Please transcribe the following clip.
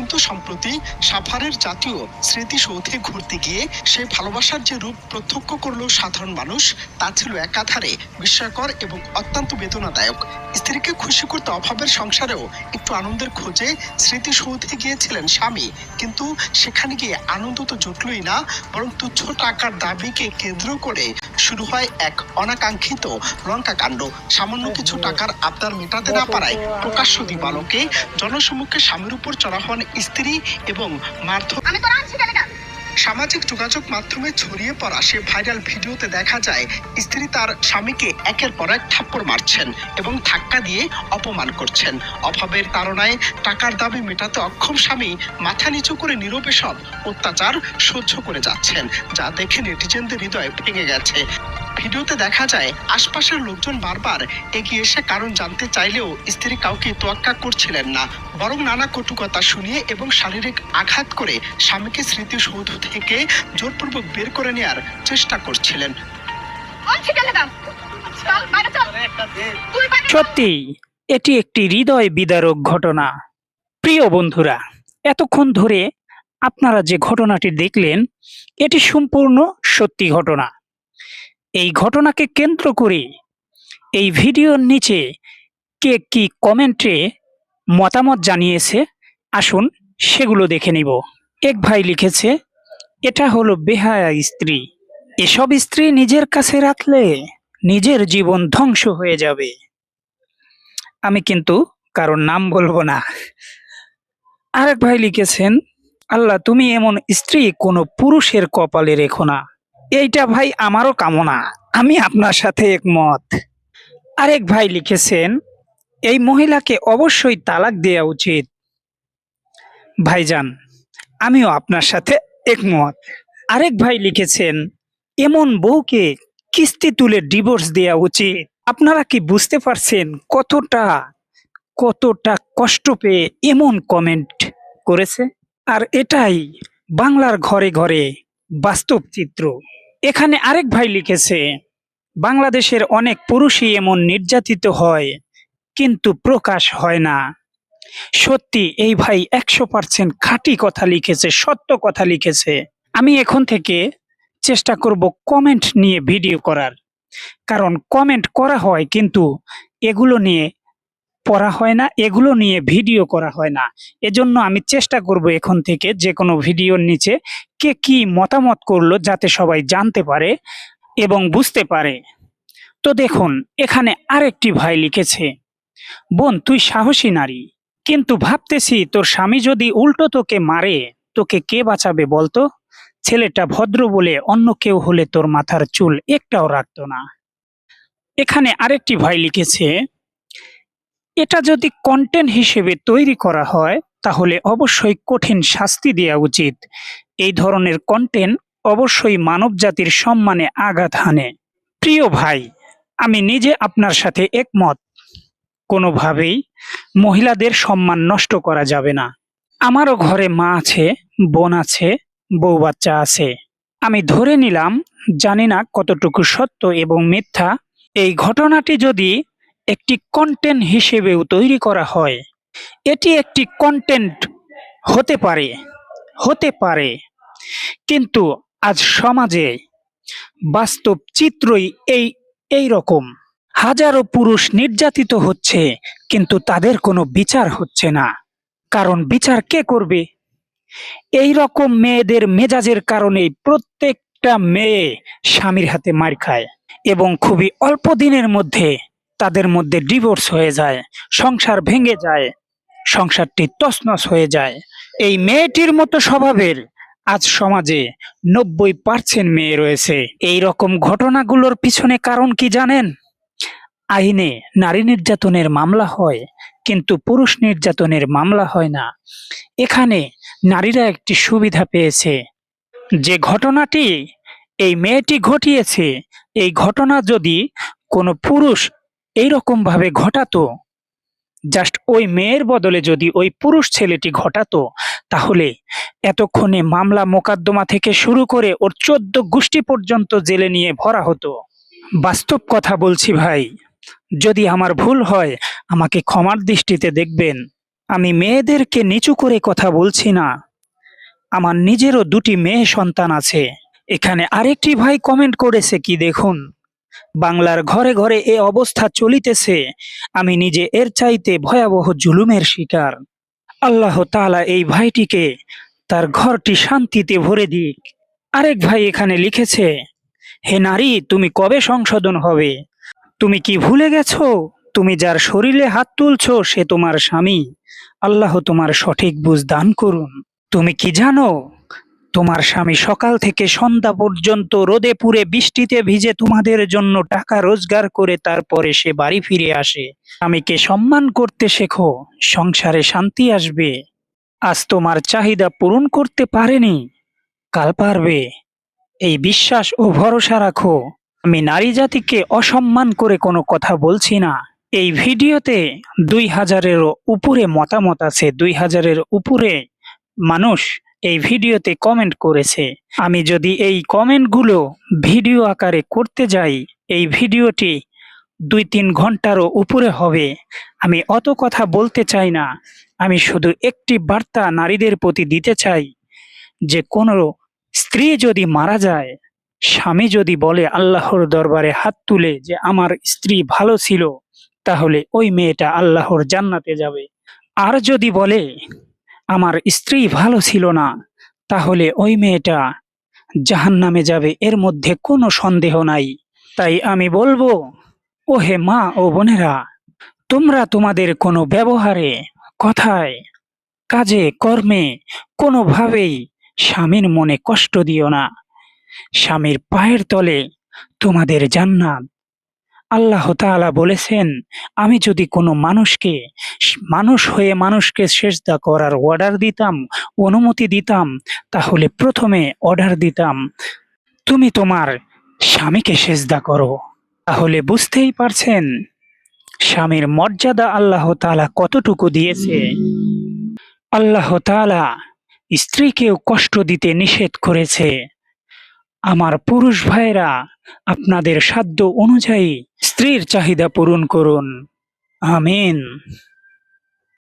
কিন্তু সম্প্রতি সাফারের জাতীয় স্মৃতিসৌধে ঘুরতে গিয়ে সেই ভালোবাসার যে রূপ প্রত্যক্ষ করল সাধারণ মানুষ, তা ছিল একাধারে বিস্ময়কর এবং অত্যন্ত বেদনাদায়ক। স্ত্রীকে খুশি করতে অভাবের সংসারেও একটু আনন্দের খোঁজে স্মৃতিসৌধে গিয়েছিলেন স্বামী, কিন্তু সেখানে গিয়ে আনন্দ তো জুটলই না, বরং তুচ্ছ টাকার দাবিকে কেন্দ্র করে শুরু হয় এক অনাকাঙ্ক্ষিত লঙ্কা কাণ্ড। সামান্য কিছু টাকার আবদার মেটাতে না পারায় প্রকাশ্য দিবালোকে জনসম্মুখে স্বামীর উপর চড়া হন স্ত্রী এবং আমি কেন সামাজিক যোগাযোগ মাধ্যমে ছড়িয়ে পড়া সে ভাইরাল ভিডিওতে দেখা যায় স্ত্রী তার স্বামীকে একের পর এক থাপ্পড় মারছেন এবং ধাক্কা দিয়ে অপমান করছেন। অভাবের তাড়নায় টাকার দাবি মেটাতে অক্ষম স্বামী মাথা নিচু করে নীরবে সব অত্যাচার সহ্য করে যাচ্ছেন যা দেখে নেটিজেনদের হৃদয় ভেঙে গেছে। ভিডিওতে দেখা যায় আশপাশের লোকজন বারবার এগিয়ে এসে কারণ জানতে চাইলেও স্ত্রী কাউকে তোয়াক্কা করছিলেন না। বরং নানা কটুকতা শুনিয়ে এবং শারীরিক আঘাত করে স্বামীকে স্মৃতিসৌধ থেকে জোরপূর্বক বের করে নেয়ার চেষ্টা করছিলেন। চল। সত্যি এটি একটি হৃদয় বিদারক ঘটনা। প্রিয় বন্ধুরা এতক্ষণ ধরে আপনারা যে ঘটনাটি দেখলেন এটি সম্পূর্ণ সত্যি ঘটনা। এই ঘটনাকে কেন্দ্র করে এই ভিডিওর নিচে কে কি কমেন্টে মতামত জানিয়েছে, আসুন সেগুলো দেখে নিব। এক ভাই লিখেছে, এটা হলো বেহায়া স্ত্রী। এসব স্ত্রী নিজের কাছে রাখলে নিজের জীবন ধ্বংস হয়ে যাবে। আমি কিন্তু কারোর নাম বলব না। আরেক ভাই লিখেছেন, আল্লাহ, তুমি এমন স্ত্রী কোনো পুরুষের কপালে রেখো না। এইটা ভাই আমারও কামনা। আমি আপনার সাথে একমত। আরেক ভাই লিখেছেন, এই মহিলাকে অবশ্যই তালাক দেওয়া উচিত। ভাইজান, আমিও আপনার সাথে একমত। আরেক ভাই লিখেছেন, এমন বউকে কিস্তি তুলে ডিভোর্স দেওয়া উচিত। আপনারা কি বুঝতে পারছেন কতটা কতটা কষ্ট পেয়ে এমন কমেন্ট করেছে? আর এটাই বাংলার ঘরে ঘরে বাস্তব চিত্র। এখানে আরেক ভাই লিখেছে, বাংলাদেশের অনেক পুরুষই এমন নির্যাতিত হয়, কিন্তু প্রকাশ হয় না। সত্যি, এই ভাই একশো পার্সেন্ট খাঁটি কথা লিখেছে, সত্য কথা লিখেছে। আমি এখন থেকে চেষ্টা করব কমেন্ট নিয়ে ভিডিও করার। কারণ কমেন্ট করা হয়, কিন্তু এগুলো নিয়ে পড়া হয় না, এগুলো নিয়ে ভিডিও করা হয় না। এজন্য আমি চেষ্টা করব এখন থেকে যে কোনো ভিডিওর নিচে কে কি মতামত করল যাতে সবাই জানতে পারে এবং বুঝতে পারে। তো দেখুন, এখানে আরেকটি ভাই লিখেছে, বোন, তুই সাহসী নারী, কিন্তু ভাবতেছি তোর স্বামী যদি উল্টো তোকে মারে, তোকে কে বাঁচাবে বলতো? ছেলেটা ভদ্র বলে অন্য কেউ হলে তোর মাথার চুল একটাও রাখতো না। এখানে আরেকটি ভাই লিখেছে এটা যদি কন্টেন্ট হিসেবে তৈরি করা হয়, তাহলে অবশ্যই কঠিন শাস্তি দেওয়া উচিত। এই ধরনের কন্টেন্ট অবশ্যই মানব জাতির সম্মানে আঘাত হানে। প্রিয় ভাই, আমি নিজে আপনার সাথে একমত। কোনোভাবেই মহিলাদের সম্মান নষ্ট করা যাবে না। আমারও ঘরে মা আছে, বোন আছে, বউ বাচ্চা আছে। আমি ধরে নিলাম, জানি না কতটুকু সত্য এবং মিথ্যা। এই ঘটনাটি যদি একটি কন্টেন্ট হিসেবেও তৈরি করা হয়। এটি একটি কন্টেন্ট হতে পারে হতে পারে। কিন্তু আজ সমাজে বাস্তব চিত্রই এই এই রকম। হাজারো পুরুষ নির্যাতিত হচ্ছে, কিন্তু তাদের কোনো বিচার হচ্ছে না। কারণ বিচার কে করবে? এই রকম মেয়েদের মেজাজের কারণে প্রত্যেকটা মেয়ে স্বামীর হাতে মার খায় এবং খুবই অল্প দিনের মধ্যে তাদের মধ্যে ডিভোর্স হয়ে যায়, সংসার ভেঙে যায়, সংসারটি তছনছ হয়ে যায়। এই মেয়েটির মতো স্বভাবের আজ সমাজে নব্বই পার্সেন্ট মেয়ে রয়েছে। এই রকম ঘটনাগুলোর পিছনে কারণ কি জানেন? আইনে নারী নির্যাতনের মামলা হয়, কিন্তু পুরুষ নির্যাতনের মামলা হয় না। এখানে নারীরা একটি সুবিধা পেয়েছে। যে ঘটনাটি এই মেয়েটি ঘটিয়েছে, এই ঘটনা যদি কোনো পুরুষ এইরকম ভাবে ঘটাতো। জাস্ট ওই মেয়ের বদলে যদি ওই পুরুষ ছেলেটি ঘটাতো, তাহলে এতক্ষণে মামলা মোকদ্দমা থেকে শুরু করে ওর চোদ্দ গোষ্ঠী পর্যন্ত জেলে নিয়ে ভরা হতো। বাস্তব কথা বলছি ভাই, যদি আমার ভুল হয়, আমাকে ক্ষমার দৃষ্টিতে দেখবেন। আমি মেয়েদেরকে নিচু করে কথা বলছি না। আমার নিজেরও দুটি মেয়ে সন্তান আছে। এখানে আরেকটি ভাই কমেন্ট করেছে কি দেখুন। বাংলার ঘরে ঘরে এ অবস্থা চলিতেছে। আমি নিজে এর চাইতে ভয়াবহ জুলুমের শিকার। আল্লাহ তালা এই ভাইটিকে তার ঘরটি শান্তিতে ভরে দিক। আরেক ভাই এখানে লিখেছে, হে নারী, তুমি কবে সংশোধন হবে? তুমি কি ভুলে গেছো? তুমি যার শরীরে হাত তুলছো, সে তোমার স্বামী। আল্লাহ তোমার সঠিক বুঝ দান করুন। তুমি কি জানো তোমার স্বামী সকাল থেকে সন্ধ্যা পর্যন্ত রোদে পুড়ে বৃষ্টিতে ভিজে তোমাদের জন্য টাকা রোজগার করে তারপরে সে বাড়ি ফিরে আসে। স্বামীকে সম্মান করতে শেখো, সংসারে শান্তি আসবে। আজ তোমার চাহিদা পূরণ করতে পারেনি, কাল পারবে। এই বিশ্বাস ও ভরসা রাখো। আমি নারী জাতিকে অসম্মান করে কোনো কথা বলছি না। এই ভিডিওতে দুই হাজারেরও উপরে মতামত আছে। দুই হাজারের উপরে মানুষ এই ভিডিওতে কমেন্ট করেছে। আমি যদি এই কমেন্টগুলো ভিডিও আকারে করতে যাই, এই ভিডিওটি দুই তিন ঘন্টারও উপরে হবে। আমি অত কথা বলতে চাই না। আমি শুধু একটি বার্তা নারীদের প্রতি দিতে চাই, যে কোনো স্ত্রী যদি মারা যায়, স্বামী যদি বলে আল্লাহর দরবারে হাত তুলে যে আমার স্ত্রী ভালো ছিল, তাহলে ওই মেয়েটা আল্লাহর জান্নাতে যাবে। আর যদি বলে আমার স্ত্রী ভালো ছিল না, তাহলে ওই মেয়েটা জাহান্নামে যাবে, এর মধ্যে কোনো সন্দেহ নাই। তাই আমি বলব ও হে মা ও বোনেরা, তোমরা তোমাদের কোনো ব্যবহারে, কথায়, কাজে, কর্মে কোনোভাবেই স্বামীর মনে কষ্ট দিও না। স্বামীর পায়ের তলে তোমাদের জান্নাত। আল্লাহ তাআলা বলেছেন, আমি যদি কোনো মানুষকে, মানুষ হয়ে মানুষকে সেজদা করার অর্ডার দিতাম, অনুমতি দিতাম, তাহলে প্রথমে অর্ডার দিতাম, তুমি তোমার স্বামীকে সেজদা করো। তাহলে বুঝতেই পারছেন, স্বামীর মর্যাদা আল্লাহ তাআলা কতটুকু দিয়েছে। আল্লাহ তাআলা স্ত্রীকেও কষ্ট দিতে নিষেধ করেছে। আমার পুরুষ ভাইরা আপনাদের সাধ্য অনুযায়ী স্ত্রীর চাহিদা পূরণ করুন। আমিন।